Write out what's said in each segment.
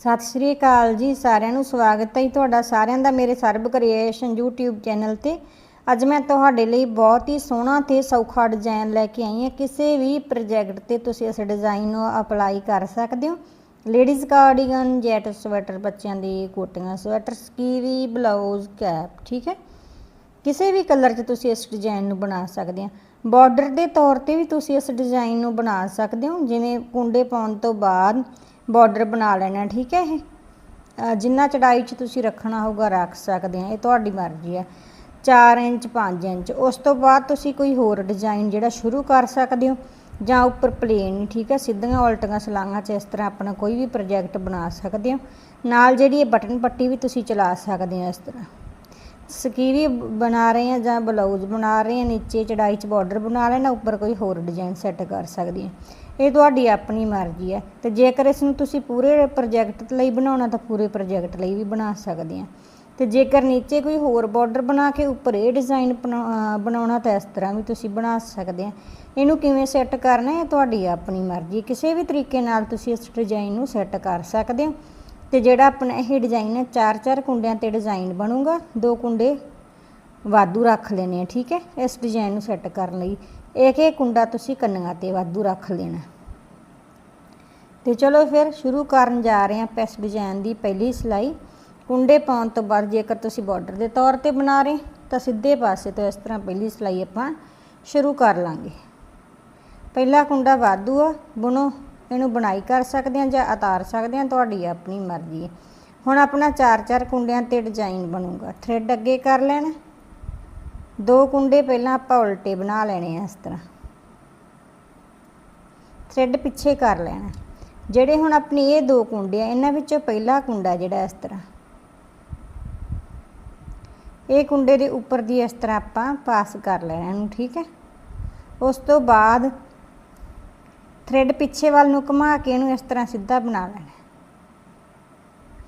ਸਤਿ ਸ਼੍ਰੀ ਅਕਾਲ ਜੀ ਸਾਰਿਆਂ ਨੂੰ, ਸਵਾਗਤ ਹੈ ਜੀ ਤੁਹਾਡਾ ਸਾਰਿਆਂ ਦਾ ਮੇਰੇ ਸਰਬ ਕ੍ਰੀਏਸ਼ਨ YouTube ਚੈਨਲ ਤੇ। ਅੱਜ ਮੈਂ ਤੁਹਾਡੇ ਲਈ ਬਹੁਤ ਹੀ ਸੋਹਣਾ ਤੇ ਸੌਖਾ ਡਿਜ਼ਾਈਨ ਲੈ ਕੇ ਆਈ ਹਾਂ। ਕਿਸੇ ਵੀ ਪ੍ਰੋਜੈਕਟ ਤੇ ਤੁਸੀਂ ਇਸ ਡਿਜ਼ਾਈਨ ਨੂੰ ਅਪਲਾਈ ਕਰ ਸਕਦੇ ਹੋ। ਲੇਡੀਜ਼ ਕਾਰਡੀਗਨ ਜੈਟ ਸਵੈਟਰ ਬੱਚਿਆਂ ਦੀ ਕੋਟੀਆਂ ਸਵੈਟਰ ਸਕੀਵੀ ਬਲਾਊਜ਼ ਕੈਪ ਠੀਕ ਹੈ? ਕਿਸੇ ਵੀ ਕਲਰ 'ਚ ਤੁਸੀਂ ਇਸ ਡਿਜ਼ਾਈਨ ਨੂੰ ਬਣਾ ਸਕਦੇ ਹੋ। ਬਾਰਡਰ ਦੇ ਤੌਰ ਤੇ ਵੀ ਤੁਸੀਂ ਇਸ ਡਿਜ਼ਾਈਨ ਨੂੰ ਬਣਾ ਸਕਦੇ ਹੋ। ਜਿਵੇਂ ਕੁੰਡੇ ਪਾਉਣ ਤੋਂ ਬਾਅਦ ਬਾਰਡਰ ਬਣਾ ਲੈਣਾ, ਠੀਕ ਹੈ ਇਹ? ਜਿੰਨਾ ਚੜਾਈ 'ਚ ਤੁਸੀਂ ਰੱਖਣਾ ਹੋਊਗਾ, ਰੱਖ ਸਕਦੇ ਆ ਇਹ ਤੁਹਾਡੀ ਮਰਜ਼ੀ ਹੈ। 4 ਇੰਚ 5 ਇੰਚ, ਉਸ ਤੋਂ ਬਾਅਦ ਤੁਸੀਂ ਕੋਈ ਹੋਰ ਡਿਜ਼ਾਈਨ ਜਿਹੜਾ ਸ਼ੁਰੂ ਕਰ ਸਕਦੇ ਹੋ, ਜਾਂ ਉੱਪਰ ਪਲੇਨ ਠੀਕ ਹੈ, ਸਿੱਧੀਆਂ ਉਲਟੀਆਂ ਸਲਾਂਘਾਂ 'ਚ ਇਸ ਤਰ੍ਹਾਂ ਆਪਣਾ ਕੋਈ ਵੀ ਪ੍ਰੋਜੈਕਟ ਬਣਾ ਸਕਦੇ ਹੋ। ਨਾਲ ਜਿਹੜੀ ਇਹ ਬਟਨ ਪੱਟੀ ਵੀ ਤੁਸੀਂ ਚਲਾ ਸਕਦੇ ਹੋ ਇਸ ਤਰ੍ਹਾਂ। ਸਕੀਵੀ ਬਣਾ ਰਹੇ ਹਾਂ ਜਾਂ ਬਲਾਊਜ਼ ਬਣਾ ਰਹੇ ਹਾਂ, ਨੀਚੇ ਚੜਾਈ 'ਚ ਬਾਰਡਰ ਬਣਾ ਲੈਣਾ, ਉੱਪਰ ਕੋਈ ਹੋਰ ਡਿਜ਼ਾਈਨ ਸੈੱਟ ਕਰ ਸਕਦੀ ਹੈ। ਇਹ ਤੁਹਾਡੀ ਆਪਣੀ ਮਰਜ਼ੀ ਹੈ ਤੇ ਜੇਕਰ ਇਸ ਨੂੰ ਤੁਸੀਂ ਪੂਰੇ ਪ੍ਰੋਜੈਕਟ ਲਈ ਬਣਾਉਣਾ ਤਾਂ ਪੂਰੇ ਪ੍ਰੋਜੈਕਟ ਲਈ ਵੀ ਬਣਾ ਸਕਦੇ ਆ ਤੇ ਜੇਕਰ ਨੀਚੇ ਕੋਈ ਹੋਰ ਬਾਰਡਰ ਬਣਾ ਕੇ ਉੱਪਰ ਇਹ ਡਿਜ਼ਾਈਨ ਬਣਾਉਣਾ ਤਾਂ ਇਸ ਤਰ੍ਹਾਂ ਵੀ ਤੁਸੀਂ ਬਣਾ ਸਕਦੇ ਆ ਇਹਨੂੰ ਕਿਵੇਂ ਸੈੱਟ ਕਰਨਾ ਹੈ ਤੁਹਾਡੀ ਆਪਣੀ ਮਰਜ਼ੀ ਕਿਸੇ ਵੀ ਤਰੀਕੇ ਨਾਲ ਤੁਸੀਂ ਇਸ ਡਿਜ਼ਾਈਨ ਨੂੰ ਸੈੱਟ ਕਰ ਸਕਦੇ ਹੋ। ਤੇ ਜਿਹੜਾ ਆਪਣਾ ਇਹ ਡਿਜ਼ਾਈਨ ਹੈ, ਚਾਰ ਚਾਰ ਕੁੰਡਿਆਂ ਤੇ ਡਿਜ਼ਾਈਨ ਬਣੂਗਾ, ਦੋ ਕੁੰਡੇ ਵਾਧੂ ਰੱਖ ਲੈਣੇ ਆ, ਠੀਕ ਹੈ? ਇਸ ਡਿਜ਼ਾਈਨ ਨੂੰ ਸੈੱਟ ਕਰਨ ਲਈ। ਇੱਕ ਇੱਕ ਕੁੰਡਾ ਤੁਸੀਂ ਕੰਨੀਆਂ ਤੇ ਵਾਧੂ ਰੱਖ ਲੈਣਾ। ਤੇ ਚਲੋ ਫਿਰ ਸ਼ੁਰੂ ਕਰਨ ਜਾ ਰਹੇ ਹਾਂ ਆਪਾਂ ਇਸ ਡਿਜ਼ਾਈਨ ਦੀ ਪਹਿਲੀ ਸਿਲਾਈ। ਕੁੰਡੇ ਪਾਉਣ ਤੋਂ ਬਾਅਦ ਜੇਕਰ ਤੁਸੀਂ ਬਾਰਡਰ ਦੇ ਤੌਰ ਤੇ ਬਣਾ ਰਹੇ ਤਾਂ ਸਿੱਧੇ ਪਾਸੇ ਤੋਂ ਇਸ ਤਰ੍ਹਾਂ ਪਹਿਲੀ ਸਿਲਾਈ ਆਪਾਂ ਸ਼ੁਰੂ ਕਰ ਲਾਂਗੇ। ਪਹਿਲਾ ਕੁੰਡਾ ਵਾਧੂ ਆ, ਬੁਣੋ। ਇਹਨੂੰ ਬਣਾਈ ਕਰ ਸਕਦੇ ਆ ਜਾਂ ਉਤਾਰ ਸਕਦੇ ਆ ਤੁਹਾਡੀ ਆਪਣੀ ਮਰਜ਼ੀ ਹੈ। ਹੁਣ ਆਪਣਾ ਚਾਰ ਚਾਰ ਕੁੰਡਿਆਂ ਤੇ ਡਿਜ਼ਾਈਨ ਬਣੂਗਾ। ਥ੍ਰੈਡ ਅੱਗੇ ਕਰ ਲੈਣਾ। ਦੋ ਕੁੰਡੇ ਪਹਿਲਾਂ ਆਪਾਂ ਉਲਟੇ ਬਣਾ ਲੈਣੇ ਆ ਇਸ ਤਰ੍ਹਾਂ। ਥ੍ਰੈਡ ਪਿੱਛੇ ਕਰ ਲੈਣਾ। ਜਿਹੜੇ ਹੁਣ ਆਪਣੀ ਇਹ ਦੋ ਕੁੰਡੇ ਆ, ਇਹਨਾਂ ਵਿੱਚੋਂ ਪਹਿਲਾ ਕੁੰਡਾ ਜਿਹੜਾ ਇਸ ਤਰ੍ਹਾਂ। ਇਹ ਕੁੰਡੇ ਦੇ ਉੱਪਰ ਦੀ ਇਸ ਤਰ੍ਹਾਂ ਆਪਾਂ ਪਾਸ ਕਰ ਲੈਣਾ ਇਹਨੂੰ, ਠੀਕ ਹੈ। ਉਸ ਤੋਂ ਬਾਅਦ ਥ੍ਰੈਡ ਪਿੱਛੇ ਵੱਲ ਨੂੰ ਘੁਮਾ ਕੇ ਇਹਨੂੰ ਇਸ ਤਰ੍ਹਾਂ ਸਿੱਧਾ ਬਣਾ ਲੈਣਾ।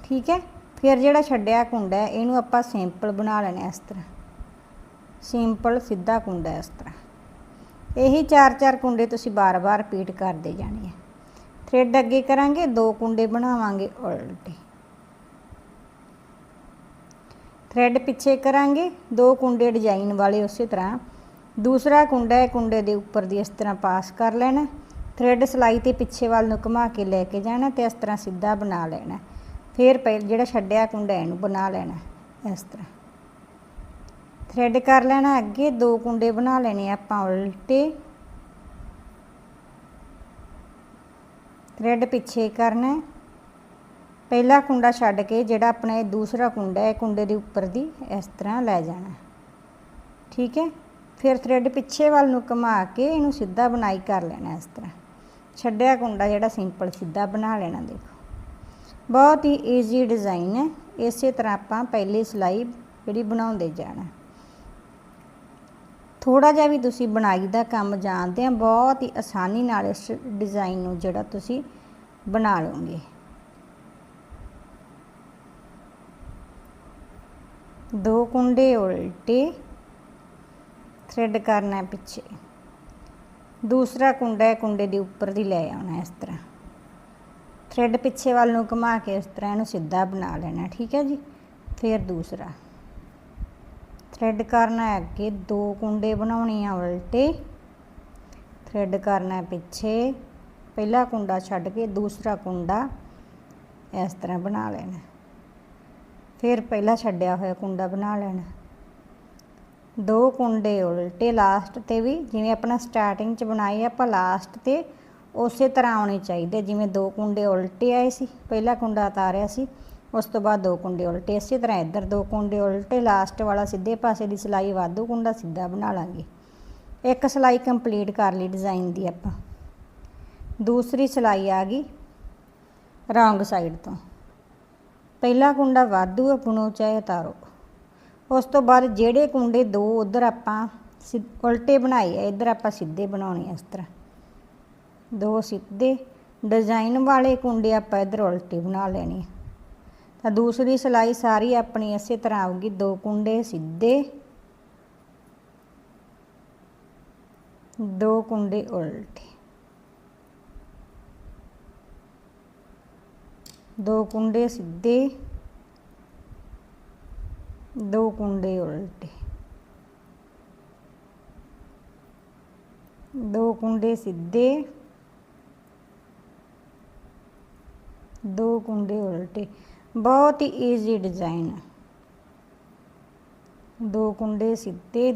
ਠੀਕ ਹੈ? ਫਿਰ ਜਿਹੜਾ ਛੱਡਿਆ ਕੁੰਡਾ ਇਹਨੂੰ ਆਪਾਂ ਸਿੰਪਲ ਬਣਾ ਲੈਣਾ ਇਸ ਤਰ੍ਹਾਂ। ਸਿੰਪਲ ਸਿੱਧਾ ਕੁੰਡਾ ਇਸ ਤਰ੍ਹਾਂ। ਇਹੀ ਚਾਰ ਚਾਰ ਕੁੰਡੇ ਤੁਸੀਂ ਬਾਰ-ਬਾਰ ਰਿਪੀਟ ਕਰਦੇ ਜਾਣੇ ਆ। ਥ੍ਰੈਡ ਅੱਗੇ ਕਰਾਂਗੇ, ਦੋ ਕੁੰਡੇ ਬਣਾਵਾਂਗੇ ਉਲਟੇ। ਥ੍ਰੈਡ ਪਿੱਛੇ ਕਰਾਂਗੇ, ਦੋ ਕੁੰਡੇ ਡਿਜ਼ਾਈਨ ਵਾਲੇ ਉਸੇ ਤਰ੍ਹਾਂ। ਦੂਸਰਾ ਕੁੰਡਾ ਹੈ, ਕੁੰਡੇ ਦੇ ਉੱਪਰ ਦੀ ਇਸ ਤਰ੍ਹਾਂ ਪਾਸ ਕਰ ਲੈਣਾ। ਥ੍ਰੈਡ ਸਲਾਈ ਤੇ ਪਿੱਛੇ ਵੱਲ ਨੂੰ ਘੁਮਾ ਕੇ ਲੈ ਕੇ ਜਾਣਾ ਤੇ ਇਸ ਤਰ੍ਹਾਂ ਸਿੱਧਾ ਬਣਾ ਲੈਣਾ। ਫਿਰ ਪਹਿਲ ਜਿਹੜਾ ਛੱਡਿਆ ਕੁੰਡਾ ਇਹਨੂੰ ਬਣਾ ਲੈਣਾ, ਇਸ ਤਰ੍ਹਾਂ। ਥ੍ਰੈਡ ਕਰ ਲੈਣਾ ਅੱਗੇ, ਦੋ ਕੁੰਡੇ ਬਣਾ ਲੈਣੇ ਆਪਾਂ ਉਲਟੇ। ਥ੍ਰੈਡ ਪਿੱਛੇ ਕਰਨਾ ਪਹਿਲਾ ਕੁੰਡਾ ਛੱਡ ਕੇ ਜਿਹੜਾ ਆਪਣਾ ਇਹ ਦੂਸਰਾ ਕੁੰਡਾ ਹੈ, ਕੁੰਡੇ ਦੇ ਉੱਪਰ ਦੀ, ਇਸ ਤਰ੍ਹਾਂ ਲੈ ਜਾਣਾ। ਠੀਕ ਹੈ? ਫਿਰ ਥ੍ਰੈਡ ਪਿੱਛੇ ਵੱਲ ਨੂੰ ਘੁਮਾ ਕੇ ਇਹਨੂੰ ਸਿੱਧਾ ਬਣਾਈ ਕਰ ਲੈਣਾ ਇਸ ਤਰ੍ਹਾਂ। ਛੱਡਿਆ ਕੁੰਡਾ ਜਿਹੜਾ ਸਿੰਪਲ ਸਿੱਧਾ ਬਣਾ ਲੈਣਾ ਦੇਖੋ। ਬਹੁਤ ਹੀ ਈਜ਼ੀ ਡਿਜ਼ਾਈਨ ਹੈ। ਇਸੇ ਤਰ੍ਹਾਂ ਆਪਾਂ ਪਹਿਲੀ ਸਿਲਾਈ ਜਿਹੜੀ ਬਣਾਉਂਦੇ ਜਾਣਾ। ਥੋੜਾ ਜਿਹਾ ਵੀ ਤੁਸੀਂ ਬਣਾਈ ਦਾ ਕੰਮ ਜਾਣਦੇ ਆ, ਬਹੁਤ ਹੀ ਆਸਾਨੀ ਨਾਲ ਇਸ ਡਿਜ਼ਾਈਨ ਨੂੰ ਜਿਹੜਾ ਤੁਸੀਂ ਬਣਾ ਲਓਗੇ। ਦੋ ਕੁੰਡੇ ਉਲਟੇ ਥ੍ਰੈਡ ਕਰਨਾ ਪਿੱਛੇ। ਦੂਸਰਾ ਕੁੰਡਾ ਹੈ, ਕੁੰਡੇ ਦੇ ਉੱਪਰ ਦੀ ਲੈ ਆਉਣਾ ਇਸ ਤਰ੍ਹਾਂ। ਥ੍ਰੈਡ ਪਿੱਛੇ ਵੱਲ ਨੂੰ ਘੁਮਾ ਕੇ ਇਸ ਤਰ੍ਹਾਂ ਇਹਨੂੰ ਸਿੱਧਾ ਬਣਾ ਲੈਣਾ, ਠੀਕ ਹੈ ਜੀ? ਫਿਰ ਦੂਸਰਾ। ਥ੍ਰੈਡ ਕਰਨਾ ਅੱਗੇ, ਦੋ ਕੁੰਡੇ ਬਣਾਉਣੇ ਆ ਉਲਟੇ। ਥ੍ਰੈਡ ਕਰਨਾ ਪਿੱਛੇ। ਪਹਿਲਾ ਕੁੰਡਾ ਛੱਡ ਕੇ ਦੂਸਰਾ ਕੁੰਡਾ ਇਸ ਤਰ੍ਹਾਂ ਬਣਾ ਲੈਣਾ। ਫਿਰ ਪਹਿਲਾ ਛੱਡਿਆ ਹੋਇਆ ਕੁੰਡਾ ਬਣਾ ਲੈਣਾ। ਦੋ ਕੁੰਡੇ ਉਲਟੇ ਲਾਸਟ ਤੇ ਵੀ, ਜਿਵੇਂ ਆਪਣਾ ਸਟਾਰਟਿੰਗ ਚ ਬਣਾਏ ਆਪਾਂ ਲਾਸਟ ਤੇ ਉਸੇ ਤਰ੍ਹਾਂ ਆਉਣੇ ਚਾਹੀਦੇ ਜਿਵੇਂ ਦੋ ਕੁੰਡੇ ਉਲਟੇ ਆਏ ਸੀ, ਪਹਿਲਾ ਕੁੰਡਾ ਉਤਾਰਿਆ ਸੀ, ਉਸ ਤੋਂ ਬਾਅਦ ਦੋ ਕੁੰਡੇ ਉਲਟੇ, ਇਸੇ ਤਰ੍ਹਾਂ ਇੱਧਰ ਦੋ ਕੁੰਡੇ ਉਲਟੇ ਲਾਸਟ ਵਾਲਾ ਸਿੱਧੇ ਪਾਸੇ ਦੀ ਸਿਲਾਈ ਵਾਧੂ ਕੁੰਡਾ ਸਿੱਧਾ ਬਣਾ ਲਾਂਗੇ। ਇੱਕ ਸਿਲਾਈ ਕੰਪਲੀਟ ਕਰ ਲਈ ਡਿਜ਼ਾਈਨ ਦੀ ਆਪਾਂ। ਦੂਸਰੀ ਸਿਲਾਈ ਆ ਗਈ ਰੌਂਗ ਸਾਈਡ ਤੋਂ। ਪਹਿਲਾ ਕੁੰਡਾ ਵਾਧੂ ਬੁਣੋ ਚਾਹੇ ਉਤਾਰੋ। ਉਸ ਤੋਂ ਬਾਅਦ ਜਿਹੜੇ ਕੁੰਡੇ ਦੋ ਉਧਰ ਆਪਾਂ ਉਲਟੇ ਬਣਾਏ ਆ, ਇੱਧਰ ਆਪਾਂ ਸਿੱਧੇ ਬਣਾਉਣੇ ਆ ਇਸ ਤਰ੍ਹਾਂ। ਦੋ ਸਿੱਧੇ ਡਿਜ਼ਾਈਨ ਵਾਲੇ ਕੁੰਡੇ ਆਪਾਂ ਇੱਧਰ ਉਲਟੇ ਬਣਾ ਲੈਣੇ ਤਾਂ ਦੂਸਰੀ ਸਿਲਾਈ ਸਾਰੀ ਆਪਣੀ ਇਸੇ ਤਰ੍ਹਾਂ ਆਊਗੀ, ਦੋ ਕੁੰਡੇ ਸਿੱਧੇ, ਦੋ ਕੁੰਡੇ ਉਲਟੇ। ਦੋ ਕੁੰਡੇ ਸਿੱਧੇ ਦੋ ਕੁੰਡੇ ਉਲਟੇ। ਦੋ ਕੁੰਡੇ ਸਿੱਧੇ। ਦੋ ਕੁੰਡੇ ਉਲਟੇ। ਬਹੁਤ ਹੀ ਈਜ਼ੀ ਡਿਜ਼ਾਈਨ ਹੈ ਦੋ ਕੁੰਡੇ ਸਿੱਧੇ।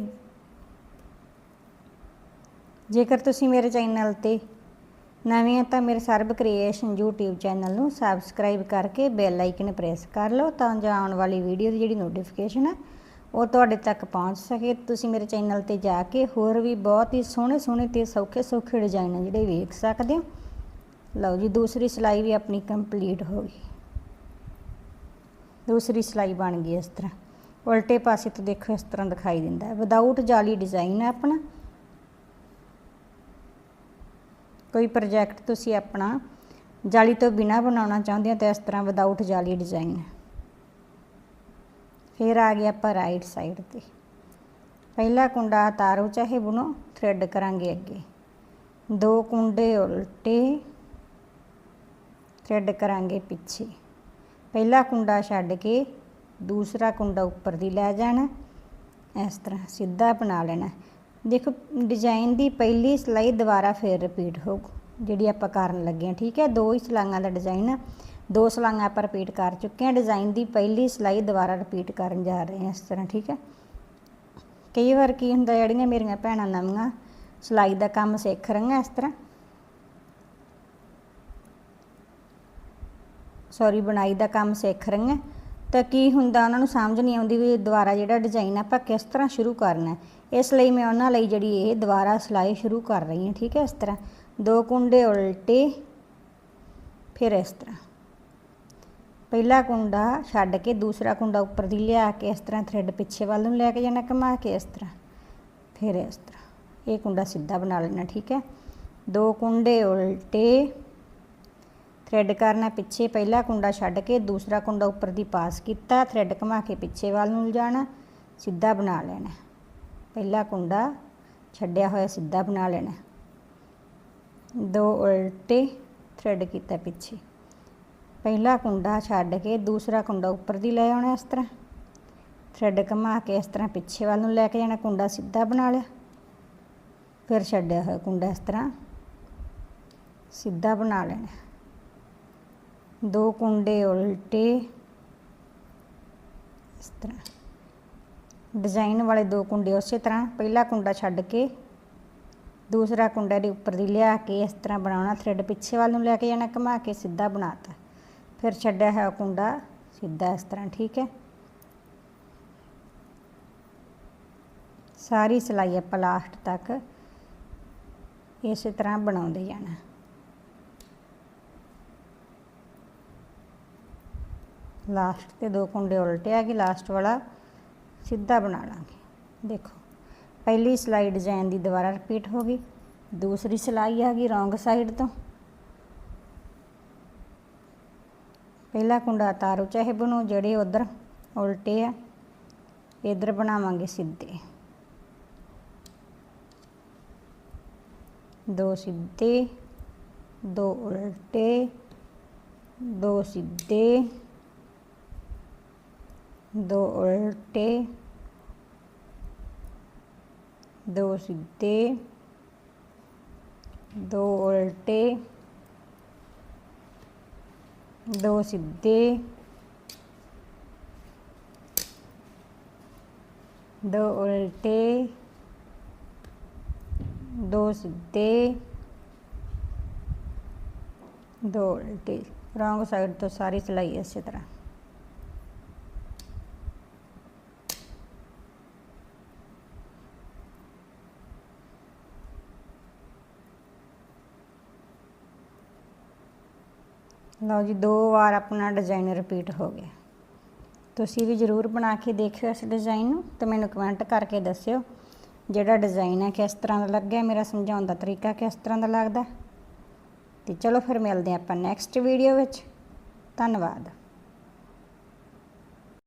ਜੇਕਰ ਤੁਸੀਂ ਮੇਰੇ ਚੈਨਲ ਤੇ ਨਵੇਂ ਤਾਂ ਮੇਰੇ ਸਰਬ ਕ੍ਰੀਏਸ਼ਨ YouTube ਚੈਨਲ ਨੂੰ ਸਬਸਕ੍ਰਾਈਬ ਕਰਕੇ ਬੈਲ ਆਈਕਨ ਪ੍ਰੈਸ ਕਰ ਲਓ ਤਾਂ ਜੋ ਆਉਣ ਵਾਲੀ ਵੀਡੀਓ ਦੀ ਜਿਹੜੀ ਨੋਟੀਫਿਕੇਸ਼ਨ ਹੈ ਉਹ ਤੁਹਾਡੇ ਤੱਕ ਪਹੁੰਚ ਸਕੇ। ਤੁਸੀਂ ਮੇਰੇ ਚੈਨਲ ਤੇ ਜਾ ਕੇ ਹੋਰ ਵੀ ਬਹੁਤ ਹੀ ਸੋਹਣੇ ਸੋਹਣੇ ਤੇ ਸੌਖੇ ਸੌਖੇ ਡਿਜ਼ਾਈਨ ਜਿਹੜੇ ਵੇਖ ਸਕਦੇ ਹੋ। ਲਓ ਜੀ, ਦੂਸਰੀ ਸਿਲਾਈ ਵੀ ਆਪਣੀ ਕੰਪਲੀਟ ਹੋ ਗਈ। ਦੂਸਰੀ ਸਿਲਾਈ ਬਣ ਗਈ ਇਸ ਤਰ੍ਹਾਂ। ਉਲਟੇ ਪਾਸੇ ਤੋਂ ਦੇਖੋ ਇਸ ਤਰ੍ਹਾਂ ਦਿਖਾਈ ਦਿੰਦਾ ਹੈ। ਵਿਦਆਊਟ ਜਾਲੀ ਡਿਜ਼ਾਈਨ ਹੈ ਆਪਣਾ। ਕੋਈ ਪ੍ਰੋਜੈਕਟ ਤੁਸੀਂ ਆਪਣਾ ਜਾਲੀ ਤੋਂ ਬਿਨਾ ਬਣਾਉਣਾ ਚਾਹੁੰਦੇ ਹੋ ਤਾਂ ਇਸ ਤਰ੍ਹਾਂ ਵਿਦਆਊਟ ਜਾਲੀ ਡਿਜ਼ਾਈਨ ਫਿਰ ਆ ਗਿਆ ਆਪਾਂ ਰਾਈਟ ਸਾਈਡ ਤੇ। ਪਹਿਲਾ ਕੁੰਡਾ ਤਾਰੋ ਚਾਹੇ ਬੁਣੋ ਥ੍ਰੈਡ ਕਰਾਂਗੇ ਅੱਗੇ। ਦੋ ਕੁੰਡੇ ਉਲਟੇ ਥ੍ਰੈਡ ਕਰਾਂਗੇ ਪਿੱਛੇ। ਪਹਿਲਾ ਕੁੰਡਾ ਛੱਡ ਕੇ ਦੂਸਰਾ ਕੁੰਡਾ ਉੱਪਰ ਦੀ ਲੈ ਜਾਣਾ। ਇਸ ਤਰ੍ਹਾਂ ਸਿੱਧਾ ਬਣਾ ਲੈਣਾ। ਦੇਖੋ ਡਿਜ਼ਾਈਨ ਦੀ ਪਹਿਲੀ ਸਿਲਾਈ ਦੁਬਾਰਾ ਫੇਰ ਰਿਪੀਟ ਹੋਊ, ਜਿਹੜੀ ਆਪਾਂ ਕਰਨ ਲੱਗੇ ਹਾਂ, ਠੀਕ ਹੈ? ਦੋ ਹੀ ਸਲਾਈਆਂ ਦਾ ਡਿਜ਼ਾਈਨ ਆ, ਦੋ ਸਲਾਈਆਂ ਆਪਾਂ ਰਿਪੀਟ ਕਰ ਚੁੱਕੇ ਹਾਂ ਡਿਜ਼ਾਈਨ ਦੀ ਪਹਿਲੀ ਸਿਲਾਈ ਦੁਬਾਰਾ ਰਿਪੀਟ ਕਰਨ ਜਾ ਰਹੇ ਹਾਂ ਇਸ ਤਰ੍ਹਾਂ, ਠੀਕ ਹੈ? ਕਈ ਵਾਰ ਕੀ ਹੁੰਦਾ, ਜਿਹੜੀਆਂ ਮੇਰੀਆਂ ਭੈਣਾਂ ਨਵੀਆਂ ਸਿਲਾਈ ਦਾ ਕੰਮ ਸਿੱਖ ਰਹੀਆਂ ਇਸ ਤਰ੍ਹਾਂ। ਸੌਰੀ ਬਣਾਈ ਦਾ ਕੰਮ ਸਿੱਖ ਰਹੀਆਂ। ਤਾਂ ਕੀ ਹੁੰਦਾ, ਉਹਨਾਂ ਨੂੰ ਸਮਝ ਨਹੀਂ ਆਉਂਦੀ ਵੀ ਦੁਬਾਰਾ ਜਿਹੜਾ ਡਿਜ਼ਾਈਨ ਆਪਾਂ ਕਿਸ ਤਰ੍ਹਾਂ ਸ਼ੁਰੂ ਕਰਨਾ ਇਸ ਲਈ ਮੈਂ ਉਹਨਾਂ ਲਈ ਜਿਹੜੀ ਇਹ ਦੁਬਾਰਾ ਸਿਲਾਈ ਸ਼ੁਰੂ ਕਰ ਰਹੀ ਹਾਂ, ਠੀਕ ਹੈ, ਇਸ ਤਰ੍ਹਾਂ। ਦੋ ਕੁੰਡੇ ਉਲਟੇ, ਫਿਰ ਇਸ ਤਰ੍ਹਾਂ। ਪਹਿਲਾ ਕੁੰਡਾ ਛੱਡ ਕੇ ਦੂਸਰਾ ਕੁੰਡਾ ਉੱਪਰ ਦੀ ਲਿਆ ਕੇ ਇਸ ਤਰ੍ਹਾਂ ਥ੍ਰੈਡ ਪਿੱਛੇ ਵੱਲ ਨੂੰ ਲੈ ਕੇ ਜਾਣਾ ਘੁਮਾ ਕੇ ਇਸ ਤਰ੍ਹਾਂ। ਫਿਰ ਇਸ ਤਰ੍ਹਾਂ। ਇਹ ਕੁੰਡਾ ਸਿੱਧਾ ਬਣਾ ਲੈਣਾ, ਠੀਕ ਹੈ। ਦੋ ਕੁੰਡੇ ਉਲਟੇ ਥ੍ਰੈਡ ਕਰਨਾ ਪਿੱਛੇ ਪਹਿਲਾ ਕੁੰਡਾ ਛੱਡ ਕੇ ਦੂਸਰਾ ਕੁੰਡਾ ਉੱਪਰ ਦੀ ਪਾਸ ਕੀਤਾ ਥ੍ਰੈਡ ਘੁਮਾ ਕੇ ਪਿੱਛੇ ਵੱਲ ਨੂੰ ਲਿਜਾਣਾ, ਸਿੱਧਾ ਬਣਾ ਲੈਣਾ। ਪਹਿਲਾ ਕੁੰਡਾ ਛੱਡਿਆ ਹੋਇਆ, ਸਿੱਧਾ ਬਣਾ ਲੈਣਾ। ਦੋ ਉਲਟੇ ਥ੍ਰੈਡ ਕੀਤਾ ਪਿੱਛੇ। ਪਹਿਲਾ ਕੁੰਡਾ ਛੱਡ ਕੇ ਦੂਸਰਾ ਕੁੰਡਾ ਉੱਪਰ ਦੀ ਲੈ ਆਉਣਾ ਇਸ ਤਰ੍ਹਾਂ। ਥ੍ਰੈਡ ਘੁਮਾ ਕੇ ਇਸ ਤਰ੍ਹਾਂ ਪਿੱਛੇ ਵੱਲ ਨੂੰ ਲੈ ਕੇ ਜਾਣਾ, ਕੁੰਡਾ ਸਿੱਧਾ ਬਣਾ ਲਿਆ। ਫਿਰ ਛੱਡਿਆ ਹੋਇਆ ਕੁੰਡਾ ਇਸ ਤਰ੍ਹਾਂ। ਸਿੱਧਾ ਬਣਾ ਲੈਣਾ। ਦੋ ਕੁੰਡੇ ਉਲਟੇ। ਇਸ ਤਰ੍ਹਾਂ। ਡਿਜ਼ਾਈਨ ਵਾਲੇ ਦੋ ਕੁੰਡੇ ਉਸੇ ਤਰ੍ਹਾਂ। ਪਹਿਲਾ ਕੁੰਡਾ ਛੱਡ ਕੇ ਦੂਸਰਾ ਕੁੰਡਾ ਦੇ ਉੱਪਰ ਦੀ ਲਿਆ ਕੇ ਇਸ ਤਰ੍ਹਾਂ ਬਣਾਉਣਾ। ਥ੍ਰੈਡ ਪਿੱਛੇ ਵੱਲ ਨੂੰ ਲੈ ਕੇ ਜਾਣਾ, ਘੁਮਾ ਕੇ ਸਿੱਧਾ ਬਣਾਤਾ। ਫਿਰ ਛੱਡਿਆ ਹੋਇਆ ਕੁੰਡਾ ਸਿੱਧਾ ਇਸ ਤਰ੍ਹਾਂ, ਠੀਕ ਹੈ। ਸਾਰੀ ਸਿਲਾਈ ਆਪਾਂ ਲਾਸਟ ਤੱਕ ਇਸੇ ਤਰ੍ਹਾਂ ਬਣਾਉਂਦੇ ਜਾਣਾ। ਲਾਸਟ ਤੇ ਦੋ ਕੁੰਡੇ ਉਲਟੇ ਆ ਗਏ, ਲਾਸਟ ਵਾਲਾ ਸਿੱਧਾ ਬਣਾ ਲਾਂਗੇ। ਦੇਖੋ, ਪਹਿਲੀ ਸਲਾਈ ਡਿਜ਼ਾਈਨ ਦੀ ਦੁਬਾਰਾ ਰਿਪੀਟ ਹੋ ਗਈ, ਦੂਸਰੀ ਸਲਾਈ ਆ ਗਈ ਰੋਂਗ ਸਾਈਡ ਤੋਂ। ਪਹਿਲਾ ਕੁੰਡਾ ਤਾਰੂ ਚਾਹੇ ਬਣੋ, ਜਿਹੜੇ ਉਧਰ ਉਲਟੇ ਆ, ਇਧਰ ਬਣਾਵਾਂਗੇ ਸਿੱਧੇ। ਦੋ ਸਿੱਧੇ, ਦੋ ਉਲਟੇ, ਦੋ ਸਿੱਧੇ। ਦੋ ਉਲਟੇ, ਦੋ ਸਿੱਧੇ, ਦੋ ਉਲਟੇ, ਦੋ ਸਿੱਧੇ, ਦੋ ਉਲਟੇ, ਦੋ ਸਿੱਧੇ, ਦੋ ਉਲਟੇ। ਰੋਂਗ ਸਾਈਡ ਤੋਂ ਸਾਰੀ ਸਿਲਾਈ ਇਸੇ ਤਰ੍ਹਾਂ। ਲਓ ਜੀ, ਦੋ ਵਾਰ ਆਪਣਾ ਡਿਜ਼ਾਈਨ ਰਿਪੀਟ ਹੋ ਗਿਆ। ਤੁਸੀਂ ਵੀ ਜ਼ਰੂਰ ਬਣਾ ਕੇ ਦੇਖਿਓ ਇਸ ਡਿਜ਼ਾਈਨ ਨੂੰ ਤੇ ਮੈਨੂੰ ਕਮੈਂਟ ਕਰਕੇ ਦੱਸਿਓ ਜਿਹੜਾ ਡਿਜ਼ਾਈਨ ਹੈ ਕਿਸ ਤਰ੍ਹਾਂ ਦਾ ਲੱਗਿਆ, ਮੇਰਾ ਸਮਝਾਉਣ ਦਾ ਤਰੀਕਾ ਕਿਸ ਤਰ੍ਹਾਂ ਦਾ ਲੱਗਦਾ। ਤੇ ਚਲੋ ਫਿਰ ਮਿਲਦੇ ਆਪਾਂ ਨੈਕਸਟ ਵੀਡੀਓ ਵਿੱਚ। ਧੰਨਵਾਦ।